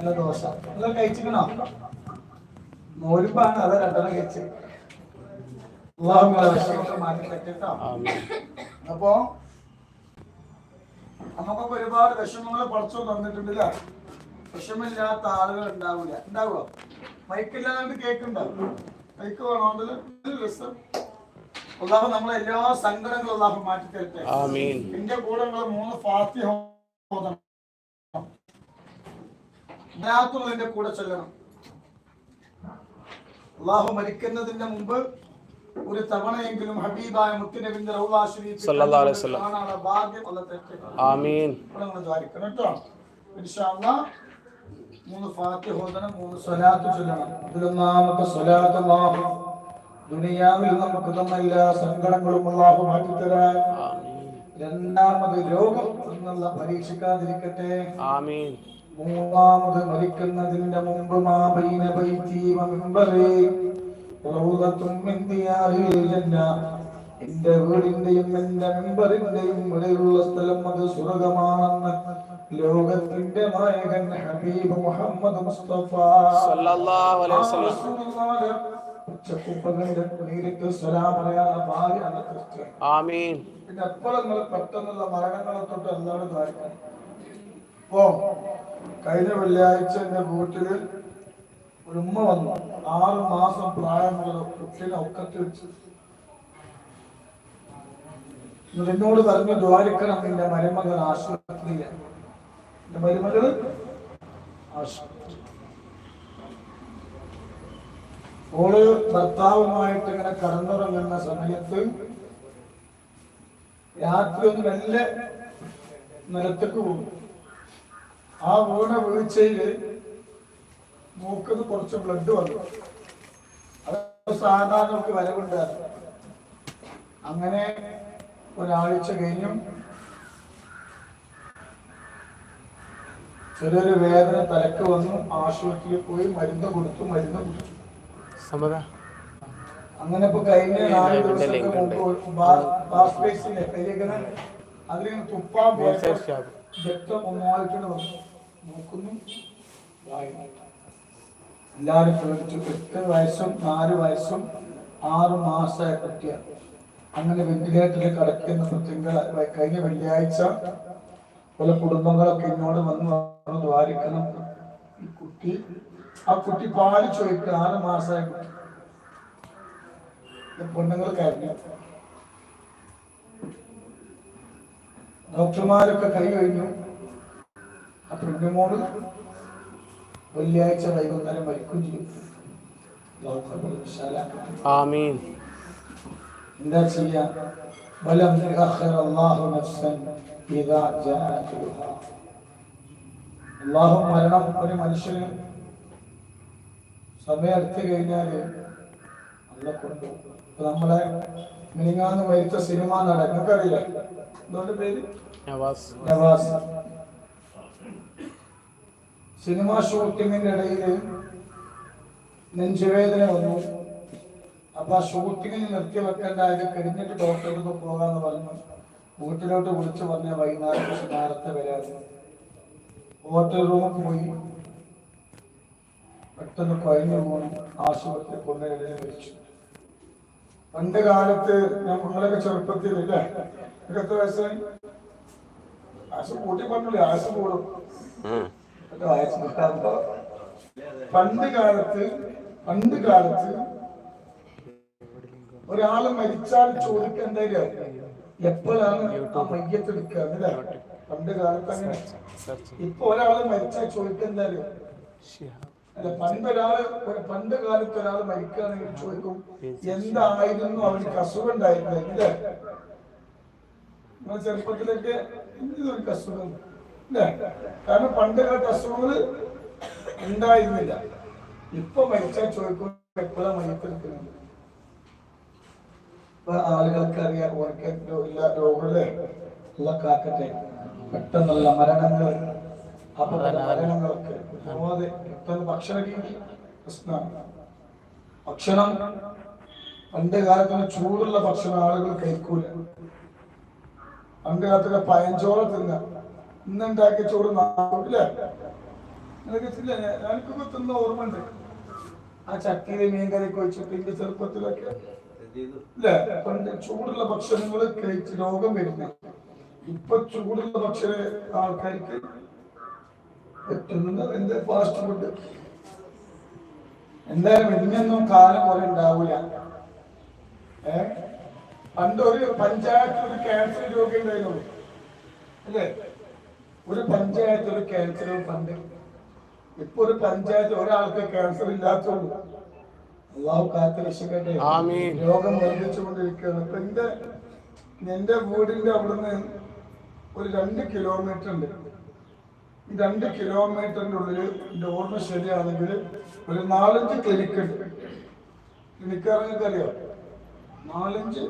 നല്ല ദോശ. അതൊക്കെ കഴിച്ചിക്കണോ നോരുമ്പാണ് അത് രണ്ടെണ്ണം കഴിച്ച് മാറ്റി പറ്റിട്ടോ? അപ്പോ നമുക്കൊക്കെ ഒരുപാട് വിഷമങ്ങൾ പഠിച്ചു തന്നിട്ടുണ്ടല്ല വിഷമില്ലാത്ത ആളുകൾ ഉണ്ടാവില്ല ഉണ്ടാവുക മൈക്കില്ലാണ്ട് കേക്കുണ്ടാവും മൈക്ക് വേണമെങ്കിൽ രസം അള്ളാഹു നമ്മളെ എല്ലാ സങ്കടങ്ങളും അള്ളാഹു മാറ്റി തരട്ടെ എന്റെ കൂടെ മൂന്ന് ഫാത്തിഹ ഇതിനകത്തുള്ളതിന്റെ കൂടെ ചൊല്ലണം. അള്ളാഹു മരിക്കുന്നതിന്റെ മുമ്പ് ഒരു തവണയെങ്കിലും ഹബീബായ മുത്തുനബിന്റെ. ഭാഗ്യം ദ്വാരിക്കണം കേട്ടോ. മൂന്ന് മൂന്ന് സ്വലാത്ത് ചൊല്ലണം. ഇതിലൊന്നാമത്തെ സ്വലാത്ത് അല്ലാഹു ദുനിയാവിൽ നമുക്ക് തന്ന എല്ലാ സങ്കടങ്ങളും അള്ളാഹു മാറ്റിത്തരാൻ രണ്ടാമത് രോഗം എന്നുള്ള പരീക്ഷിക്കാതിരിക്കട്ടെ. ആമീൻ. മൂന്നാമത് മരിക്കുന്നതിന്റെ മുമ്പ് മാബൈന എന്റെ വീടിന്റെയും എന്റെ മെമ്പറിന്റെയും ഇടയിലുള്ള സ്ഥലം അത് സ്വർഗമാണെന്ന് ലോകത്തിന്റെ നായകൻ ഹബീബ് മുഹമ്മദ് മുസ്തഫ. പെട്ടെന്നുള്ള മരണങ്ങളെ തൊട്ട് എല്ലാവരും കാര്യം? ഓ കഴിഞ്ഞ വെള്ളിയാഴ്ച എന്റെ വീട്ടിൽ ഒരു ഉമ്മ വന്നു. ആറ് മാസം പ്രായമുള്ള കുട്ടീനെ ഒക്കത്ത് വെച്ച്. എന്നോട് പറഞ്ഞു ദ്വാരിക്കണം നിന്റെ മരുമകൾ ആശുപത്രിയിലാണ് എന്റെ മരുമകൾ ഓൾ ഭർത്താവുമായിട്ട് ഇങ്ങനെ കടന്നുറങ്ങുന്ന സമയത്ത് രാത്രി ഒന്ന് മെല്ലെ നിലത്തേക്ക് പോകും. ആ വീണ വീഴ്ചയിൽ മൂക്കത് കുറച്ച് ബ്ലഡ് വന്നു. അത് സാധാരണക്ക് വരവുണ്ടായിരുന്നു അങ്ങനെ ഒരാഴ്ച കഴിഞ്ഞും ചെറിയൊരു വേദന തലക്ക് വന്നു ആശുപത്രിയിൽ പോയി മരുന്ന് കൊടുത്തു മരുന്ന് കുടിച്ചു. സമ്മത അങ്ങനെ ഇപ്പൊ കഴിഞ്ഞ നാല് ദിവസം മുമ്പ് അതിലിങ്ങനെ തുപ്പാൻ രക്തം ഒന്നായിട്ടാണ് വന്നു. നോക്കുന്നു. എല്ലാവരും പ്രവർത്തിച്ചു. എട്ട് വയസ്സും നാല് വയസ്സും ആറ് മാസമായ കുട്ടിയ അങ്ങനെ വെന്റിലേറ്ററിൽ കിടക്കുന്ന കുട്ടികൾ കഴിഞ്ഞ വെള്ളിയാഴ്ച പല കുടുംബങ്ങളൊക്കെ എന്നോട് വന്ന് ദ്വാരിക്കണം. ഈ കുട്ടി ആ കുട്ടി പാൽ ചോദിക്കുക. ആറ് മാസമായ കുട്ടി പെണ്ണുങ്ങൾ ഡോക്ടർമാരൊക്കെ കൈ കഴിഞ്ഞു. പെണ്ണുമോൾ വെള്ളിയാഴ്ച വൈകുന്നേരം ഖബർ ആമീൻ. എന്താ ചെയ്യാ? വലം യുഅഖിർ അല്ലാഹു നഫ്സൻ ഇദാ ജാഅ അജലുഹാ. അല്ലാഹു മരണം ഒരു മനുഷ്യന് സമയം കഴിഞ്ഞാൽ അല്ല ഇപ്പൊ നമ്മളെ മിനിങ്ങാന്ന് മരിച്ച സിനിമ നടൻ നിങ്ങൾക്കറിയില്ല എന്തുകൊണ്ട് പേര്? നവാസ്. നവാസ്. സിനിമ ഷൂട്ടിങ്ങിന്റെ ഇടയിൽ നെഞ്ചുവേദന വന്നു. അപ്പൊ ആ ഷൂട്ടിങ്ങിന് നിർത്തി വെക്കേണ്ടായത് കഴിഞ്ഞിട്ട് ഡോക്ടറെടുത്ത് പോകാന്ന് പറഞ്ഞു. വീട്ടിലോട്ട് വിളിച്ചു പറഞ്ഞ വൈകുന്നേരം നേരത്തെ വരാതെ ഹോട്ടൽ റൂമിൽ പോയി. പെട്ടെന്ന് കഴിഞ്ഞു പോകണം ആശുപത്രി കൊണ്ടുവരെ മരിച്ചു പണ്ട് കാലത്ത് നമ്മളൊക്കെ ചെറുപ്പത്തിലല്ലേ നിങ്ങൾക്ക് എത്ര വയസ്സായി? ആശു കൂട്ടി പറഞ്ഞില്ലേ? ആശു കൂടും. പണ്ട് കാലത്ത് പണ്ട് കാലത്ത് ഒരാൾ മരിച്ചാൽ ചോദിക്കേണ്ട എപ്പോഴാണ് ആ മയ്യത്ത് എടുക്കുക അല്ലേ? പണ്ട് കാലത്ത് അങ്ങനെ. ഇപ്പൊ ഒരാൾ മരിച്ചാൽ ചോദിക്കേണ്ടത് അല്ല പണ്ട് ഒരാൾ ഒരു പണ്ട് കാലത്ത് ഒരാൾ മരിക്കുകയാണെങ്കിൽ ചോദിക്കും എന്തായിരുന്നു അവർക്ക് അസുഖം ഉണ്ടായിരുന്നത് ചെറുപ്പത്തിലൊക്കെ എന്തൊരു അസുഖം? കാരണം പണ്ട് അസുഖങ്ങൾ ഉണ്ടായിരുന്നില്ല. ഇപ്പൊ മരിച്ചാൽ ചോദിക്കും എപ്പോഴാണ് മയക്കെടുക്കുന്നത്? ആളുകൾക്ക് അറിയാം ഓർക്ക് ഇല്ല രോഗങ്ങളെ കാക്കട്ടെ. പെട്ടെന്നുള്ള മരണങ്ങൾ അപ്പൊ മരണങ്ങളൊക്കെ പോവാതെ പെട്ടെന്ന് ഭക്ഷണ രീതി പ്രശ്നമാണ്. ഭക്ഷണം പണ്ട് കാലത്തിന് ചൂടുള്ള ഭക്ഷണം ആളുകൾ കഴിക്കൂല. പണ്ട് കാലത്തൊക്കെ തിന്ന. ഇന്നുണ്ടാക്കിയ ചോറ് അല്ലേ നിനക്കില്ല എനിക്കൊക്കെ തിന്ന ഓർമ്മ ഉണ്ട് ആ ചട്ടിയിലെ മീൻ കറി വെച്ചിട്ട് എന്റെ ചെറുപ്പത്തിലൊക്കെ ഇല്ലേ പണ്ട് ചൂടുള്ള ഭക്ഷണങ്ങൾ കഴിച്ച് രോഗം വരുന്നു. ഇപ്പൊ ചൂടുള്ള ഭക്ഷണ ആൾക്കാർക്ക് പറ്റുന്നത് എന്റെ ഫാസ്റ്റ് ഫുഡ് എന്തായാലും ഇതിനൊന്നും കാലം പോലെ ഉണ്ടാവൂല. ഏ? പണ്ട് ഒരു പഞ്ചായത്തിൽ ഒരു ക്യാൻസർ രോഗി ഉണ്ടായിരുന്നു. അല്ലേ? ഒരു പഞ്ചായത്ത് ഒരു ക്യാൻസർ ഫണ്ട് ഇപ്പൊ ഒരു പഞ്ചായത്ത് ഒരാൾക്ക് ക്യാൻസർ ഇല്ലാത്തുള്ളൂ അള്ളാഹു കാത്ത് രക്ഷിക്കട്ടെ. രോഗം വർദ്ധിച്ചുകൊണ്ടിരിക്കുകയാണ്. ഇപ്പൊ എന്റെ എന്റെ വീടിന്റെ അവിടുന്ന് ഒരു രണ്ട് കിലോമീറ്റർ ഉണ്ട്. ഈ രണ്ട് കിലോമീറ്ററിന്റെ ഉള്ളിൽ എന്റെ ഓർമ്മ ശരിയാണെങ്കിൽ ഒരു നാലഞ്ച് ക്ലിനിക്ക് ഉണ്ട്. ക്ലിനിക്ക് അറിയോ നാലഞ്ച്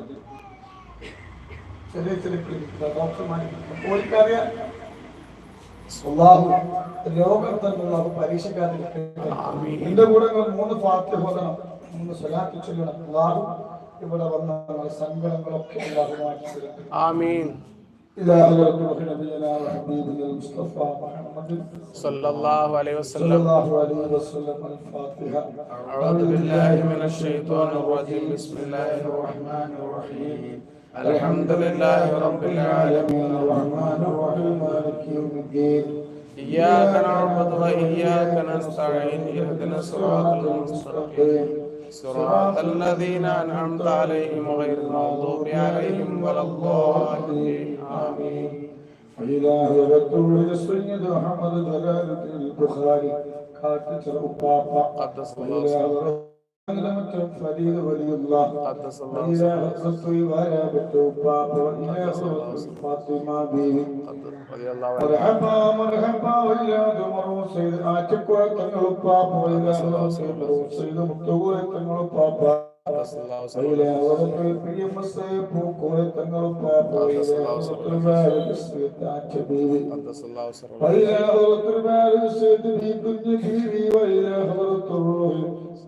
ചെറിയ ചെറിയ ക്ലിനിക്ക് ഡോക്ടർമാർ ഓർക്കറിയാം അള്ളാഹു രോഗത്തെ അള്ളാഹു പരീക്ഷിക്കാതിരിക്കട്ടെ എന്റെ കൂടെ നിങ്ങൾ മൂന്ന് പാർട്ടി ഹോദനം മൂന്ന് സ്വലാത്ത് ചൊല്ലണം അള്ളാഹു ഇവിടെ വന്ന നമ്മുടെ സങ്കടങ്ങളൊക്കെ അള്ളാഹു മാറ്റി തരട്ടെ آمين إلى حضرة نبينا وحبيبنا المصطفى محمد صلى الله عليه صلى وسلم الله عليه وسلم الفاتحة أعوذ بالله من الشيطان الرجيم بسم الله الرحمن الرحيم الحمد لله رب العالمين الرحمن الرحيم مالك يوم الدين إياك نعبد وإياك نستعين اهدنا الصراط المستقيم صراط الذين أنعمت عليهم غير المغضوب عليهم ولا الضالين آمين إله رسول السيد محمد جلال الدين البخاري كاتب الأبابا قدس الله إله رسول فريد ولي الله قدس الله إله رسول وارابة أبابا إله رسول فاطمة بيبي رضي الله عنه مرحبا مرحبا وإلى دمر سيد آتكوا تنغل بابا وإلى رسول سيد مكتوى تنغل بابا قدس الله وإلى ورد في مصيب وكوى تنغل بابا وإلى رسول بارك سيد آتبيبي قدس الله سره وإلى حضرة البارد سيد بيبي بيبي وإلى حضرة الروح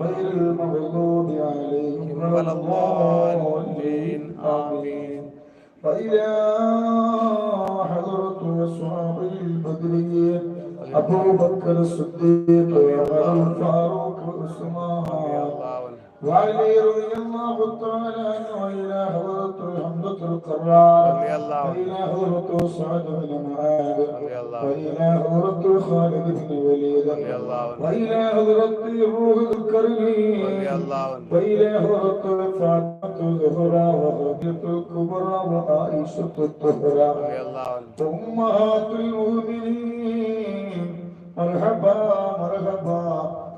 غير المغضوب عليهم. ولا الضالين. آمين. وإلى حضرة أصحاب البدريين أبو بكر الصديق وعمر الفاروق وعثمان. وعلي رضي الله تعالى عنه. إله ورط الحمد القرار وإله ورط سعد بن معاذ وإله ورط خالد بن وليد وإله ورط روح الكريم. وإله ورط فاطمة الزهرى وخديجة الكبرى وعائشة الطهرى. أمهات المؤمنين مرحبا مرحبا.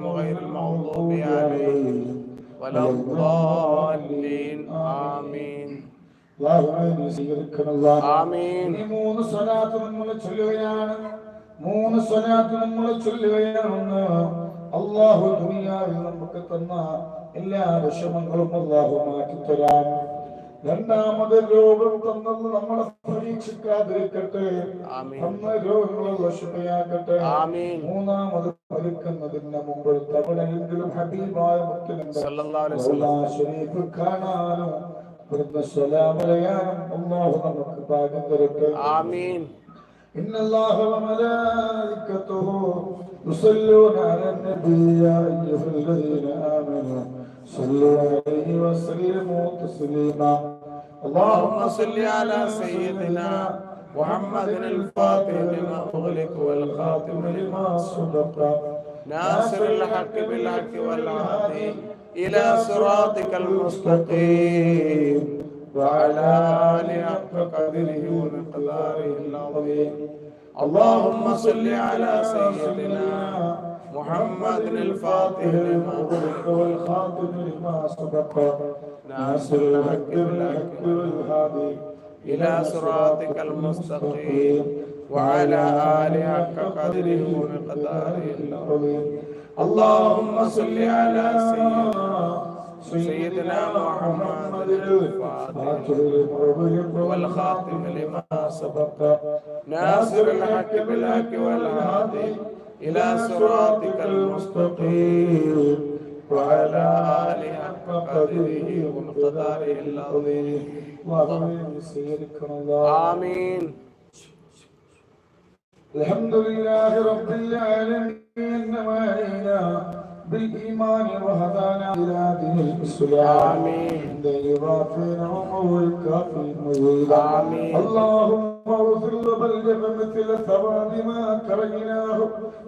غير المغضوب عليهم ولا الضالين آمين അള്ളാഹുവേ സ്വീകരിക്കണം അല്ലാഹ്. ആമീൻ. ഇനി മൂന്ന് സ്വലാത്ത് നമ്മൾ ചൊല്ലുകയാണ് മൂന്ന് സ്വലാത്ത് നമ്മൾ ചൊല്ലുകയാണെന്ന് അള്ളാഹു ദുനിയാവിൽ നമുക്ക് തന്ന എല്ലാ വിഷമങ്ങളും അള്ളാഹു മാറ്റിത്തരാൻ രണ്ടാമത് രോഗം തന്നെന്ന് നമ്മളെ പരീക്ഷിക്കാതിരിക്കട്ടെ. അന്ന് രോഗങ്ങളെ വശമയാകട്ടെ മൂന്നാമത് മരിക്കുന്നതിന് മുമ്പ് തവണയെങ്കിലും ഹബീബായ മുഖ്യമന്ത്രി കാണാനും ഒന്നാമത് നമുക്ക് ഭാഗ്യം തരട്ടെ. ആമീൻ. إن الله وملائكته يصلون على النبي يا أيها الذين آمنوا صلوا عليه وسلموا تسليما. اللهم صل على سيدنا محمد الفاتح لما أغلق والخاتم لما صدق ناصر الحق بالحق والهادي إلى صراطك المستقيم. وعلى آله حق قدره ومقداره العظيم. اللهم صل على سيدنا محمد الفاتح لما والخاتم لما سبق. ناصر الحق بالحق والهادي إلى صراطك المستقيم. وعلى آله حق قدره ومقداره العظيم. اللهم صل على سيدنا سيدنا محمد الفاتح والخاتم لما سبق. ناصر الحق بالحق والهادي إلى صراطك المستقيم. وعلى آله حق قدره ومقداره العظيم. آمين. الحمد لله رب العالمين وعلينا بالإيمان وهدانا إلى دين الإسلام آمين ضيباتنا ومول الكافي مزيدا آمين. اللهم اغفر وبلغ مثل ثواب ما كرهناه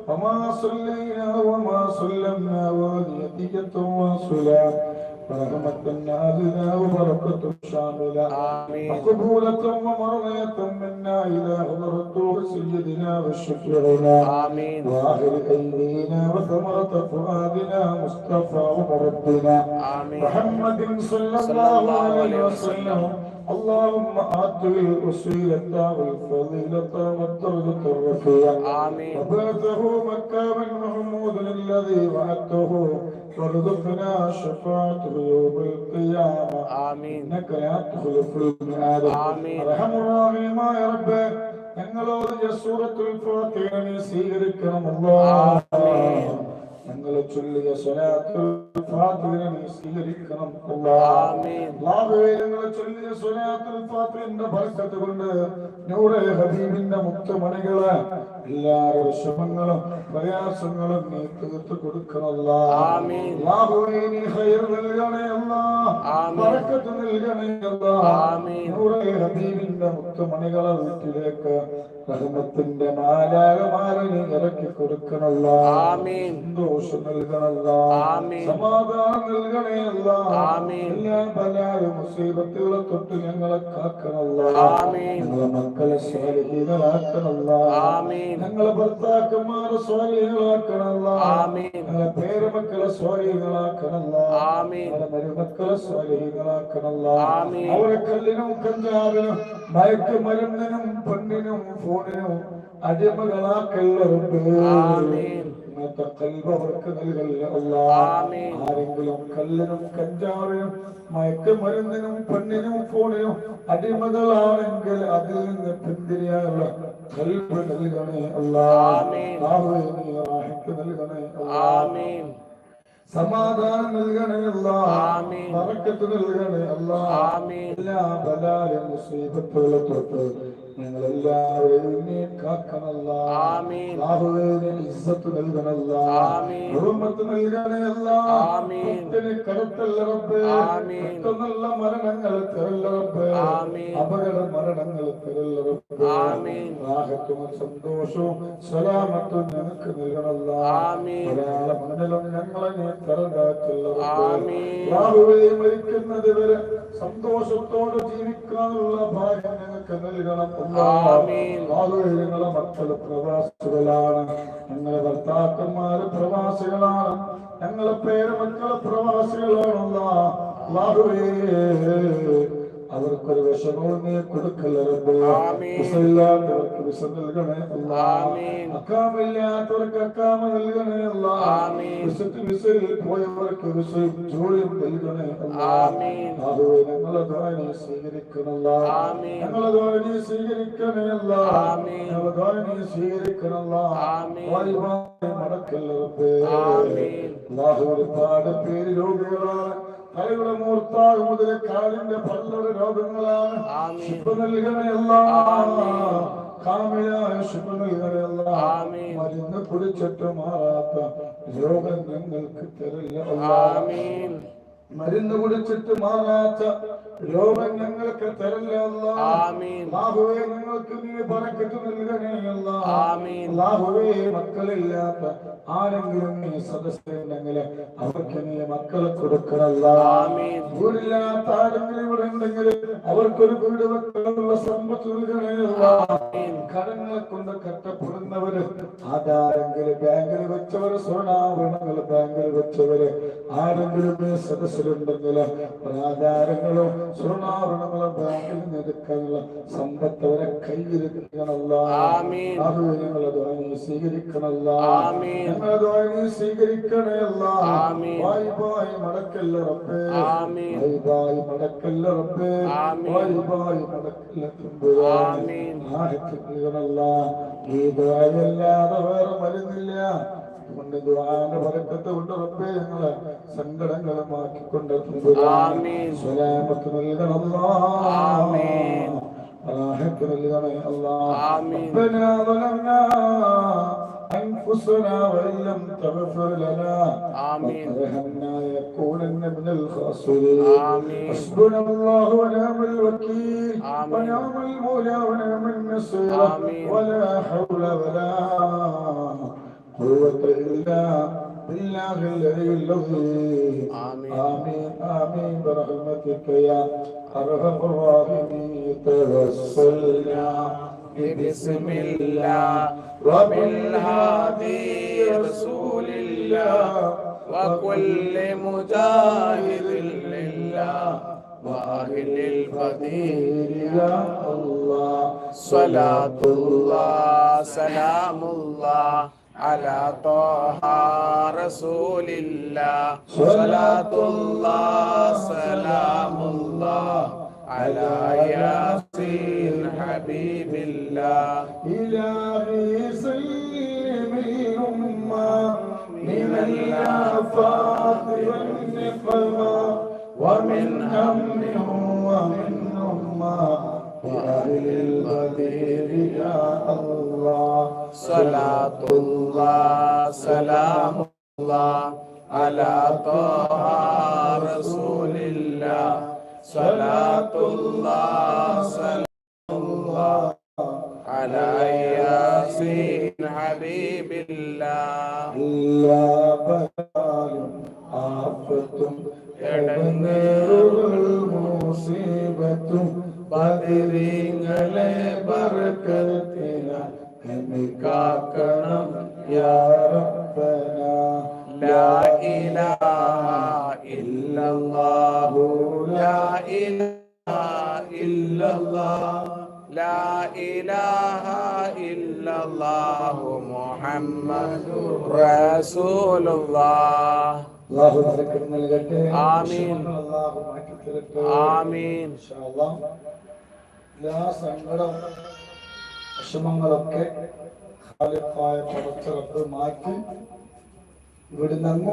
وما صليناه وما سلمنا وهدية وصلاة ورحمة نازلة وبركة شاملة آمين. مقبولة ومرضية منا إلى حضرة سيدنا وشفيعنا وآخر أيدينا وثمرة فؤادنا مصطفى ومربنا محمد صلى الله عليه وسلم اللهم آته الوسيلة والفضيلة والدرجة الرفيعة آمين وبعثه مكاما محمود الذي وعدته وارزقنا شفاعته يوم القيامة آمين إنك لا تخلف الميعاد آمين. أرحم الراحمين يا رب ഞങ്ങളോട് സൂറത്തുൽ ഫാത്തിഹ നീ സ്വീകരിക്കണം അല്ലാഹ് ആമീൻ. ചൊല്ലിയ സ്വലാത്തുൽ ഫാത്തിഹ നീ സ്വീകരിക്കണം അല്ലാഹ് ആമീൻ. അല്ലാഹുവേ ഞങ്ങൾ ചൊല്ലിയ സ്വലാത്തുൽ ഫാത്തിഹന്റെ ബർക്കത്ത് കൊണ്ട് നൂറെ ഹബീബിന്റെ മുത്തുമണികൾ എല്ലാ വിഷമങ്ങളും പ്രയാസങ്ങളും നീ തീർത്ത് കൊടുക്കണം അല്ലാഹ് ആമീൻ. അല്ലാഹുവേ നീ ഖൈർ നൽകണേ അല്ലാഹ് ആമീൻ. ബർക്കത്ത് നൽകണേ അല്ലാഹ് ആമീൻ. നൂറെ ഹബീബിന്റെ മുത്തുമണികളെ വീട്ടിലേക്ക് റഹ്മത്തിന്റെ മാലാകമാരനെ ഇറക്കി കൊടുക്കണല്ല. സന്തോഷം നൽകണല്ല. സമാധാനം നൽകണേ അല്ല എല്ലാ ബലായ മുസീബത്തുകളെ തൊട്ട് ഞങ്ങളെ കാക്കണല്ല. ഞങ്ങളെ മക്കളെ സ്വാലിഹികളാക്കണല്ല ആമീൻ. ഞങ്ങളെ ഭർത്താക്കന്മാരെ സ്വാലിഹികളാക്കണല്ല ആമീൻ. ഞങ്ങളെ പേരമക്കളെ സ്വാലിഹികളാക്കണല്ല ആമീൻ. ഞങ്ങളെ മരുമക്കളെ സ്വാലിഹികളാക്കണല്ല ആമീൻ. അവരെ കല്ലിനും കഞ്ചാവിനും മയക്കുമരുന്നിനും പെണ്ണിനും ഫോണിനും അടിമകളാക്കല്ലറുണ്ട് ഇന്നത്തെ കൽബ് നൽകല്ല. ആരെങ്കിലും കല്ലിനും കഞ്ചാവിനും മയക്കുമരുന്നിനും പെണ്ണിനും ഫോണിനും അടിമകളാണെങ്കിൽ അതിൽ നിന്ന് പിന്തിരിയാനുള്ള കൽബ് നൽകണേ അല്ലാ ആമീൻ. നാവ് നീ നൽകണേ അല്ലാ സമാധാനം നൽകണേ അല്ല ആമീൻ. ബറക്കത്ത് നൽകണേ അല്ല. എല്ലാ ബലാലും മുസീബത്തുകളെ തൊട്ട് നിങ്ങൾ നീ കാക്കണല്ല. ഇസ്സത്ത് നൽകണല്ല. കുട്ടിനെ കടത്തല്ല റബ്ബേ മരണങ്ങൾ തരല്ല റബ്ബേ ആമീൻ. അപകട മരണങ്ങൾ തരല്ല റബ്ബേ ആമീൻ. റാഹത്തും സന്തോഷവും സലാമത്തും ഞങ്ങൾക്ക് നൽകണല്ല ആമീൻ. ഒരാള മണ്ണിലും ഞങ്ങളെ നീ തരണ്ടാക്കല്ല റബ്ബേ. ആമീൻ. മരിക്കുന്നത് വരെ സന്തോഷത്തോടെ ജീവിക്കാനുള്ള ഭാഗ്യം ഞങ്ങൾക്ക് നൽകണം ഞങ്ങളെ മക്കൾ പ്രവാസികളാണ്. ഞങ്ങളെ ഭർത്താക്കന്മാര് പ്രവാസികളാണ്. ഞങ്ങളെ പേരമക്കളെ പ്രവാസികളാണല്ല. അവർക്കൊരു വിഷമവും നീ കൊടുക്കല്ല. വിസയില്ലാത്തവർക്ക് വിസ നൽകണേ അല്ലാ. അക്കാമില്ലാത്തവർക്ക് അക്കാമ നൽകണേ അല്ലാ. വിസയിൽ പോയവർക്ക് വിസയും ജോലിയും നൽകണേ അല്ലാ. യാഹുവേ, ഞങ്ങളെ ദ്വാനി സ്വീകരിക്കണല്ല. ഞങ്ങളെ ദ്വാനി സ്വീകരിക്കണമല്ല ആമീൻ. ഞങ്ങളെ ദ്വാനി സ്വീകരിക്കണല്ല മടക്കല്ല ഒരുപാട് പേര് രോഗികളാണ് തലയുടെ മൂർത്താവ് മുതൽ കാലിന്റെ പല്ലറ രോഗങ്ങളാണ് ശുഭ നൽകണയല്ല കാമയായ ശുഭ നൽകണയല്ല. മരുന്ന് കുടിച്ചിട്ട് മാറാത്ത രോഗം ഞങ്ങൾക്ക് തരില്ല മരുന്ന് കുടിച്ചിട്ട് മാറാത്ത രോഗം ഞങ്ങൾക്ക് തരില്ല അല്ലാ. ആമീൻ. അല്ലാഹുവേ ഞങ്ങൾക്ക് നീ പറക്കിട്ട് നൽകണേ. അല്ലാഹുവേ മക്കളില്ലാത്ത ആരെങ്കിലും ഈ സദസ്സിലുണ്ടെങ്കിൽ അവർക്ക് നീ മക്കളെ കൊടുക്കണല്ല. വീടില്ലാത്ത ആരെങ്കിലും ഇവിടെ ഉണ്ടെങ്കിൽ അവർക്കൊരു വീട് വെക്കാനുള്ള സമ്പത്ത് നൽകണമല്ല കടങ്ങളെ കൊണ്ട് കട്ടപ്പെടുന്നവര് അതാരെങ്കിലും ബാങ്കിൽ വെച്ചവര് സ്വർണാഭരണങ്ങൾ ബാങ്കിൽ വെച്ചവര് ആരെങ്കിലും ഈ സദസ്സിലുണ്ടെങ്കിൽ ആധാരങ്ങളും സ്വർണാഭരണങ്ങളും ബാങ്കിൽ നിന്ന് എടുക്കാനുള്ള സമ്പത്ത് അവരെ കയ്യിലിരിക്കണല്ല. ആമീൻ. അത് നിങ്ങളത് സ്വീകരിക്കണല്ല. ആമീൻ. ഞങ്ങളെ ദ്വാനി സ്വീകരിക്കണയല്ല ആമീൻ. വായി വായി മടക്കല്ല റബ്ബേ ആമീൻ. വായി വായി മടക്കല്ല റബ്ബേ ആമീൻ. വായി വായി മടക്കല്ല തമ്പുരാനെ ആമീൻ. ആഹത്തുകളല്ല ഈ ദ്വായല്ലാതെ വേറെ മരുന്നില്ല കൊണ്ട് ദ്വാന്റെ പറക്കത്ത് കൊണ്ട് റബ്ബേ ഞങ്ങളെ സങ്കടങ്ങൾ മാറ്റിക്കൊണ്ട് ആമീൻ. സ്വലാമത്ത് നൽകണല്ലാ ആമീൻ. راحة لغني الله آمين. ربنا ظلمنا أنفسنا وإن لم تغفر لنا آمين. وترحمنا لنكونن من الخاسرين آمين. حسبنا الله ونعم الوكيل آمين. ونعم المولى ونعم النصير آمين. ولا حول ولا قوة إلا بالله العلي العظيم آمين. آمين آمين برحمتك يا أرحم الراحمين توسلنا بسم الله. وبالهادي رسول الله. وكل مجاهد لله. وأهل الفضيل يا الله. صلاة الله سلام الله على طه رسول الله. صلاة الله سلام الله على ياسين حبيب الله. إلهي سلم الأمة من الآفات والنقمة ومن هم ومن أمة وأهل البدير يا الله. صلاة الله سلام الله على صلاة الله سلام الله على ياسين حبيب الله എല്ലാ ബലാലും ആപത്തും ഇടങ്ങേറുകൾ മുസീബത്തും ബദിരീങ്ങളെ ബർക്കത്തിന എന്നെ കാക്കണം യാ റബ്ബന لا إله إلا الله لا إله إلا الله لا إله إلا الله محمد رسول الله അല്ലാഹു ബർക്കത്ത് നൽകട്ടെ ആമീൻ. അല്ലാഹു മാറ്റി തരട്ടെ ആമീൻ ഇൻഷാ അല്ലാഹ് എല്ലാ സങ്കടം വിഷമങ്ങളൊക്കെ ഖാലിഖായ പടച്ച റബ്ബ് മാറ്റി ഇവിടുന്ന് അങ്ങ്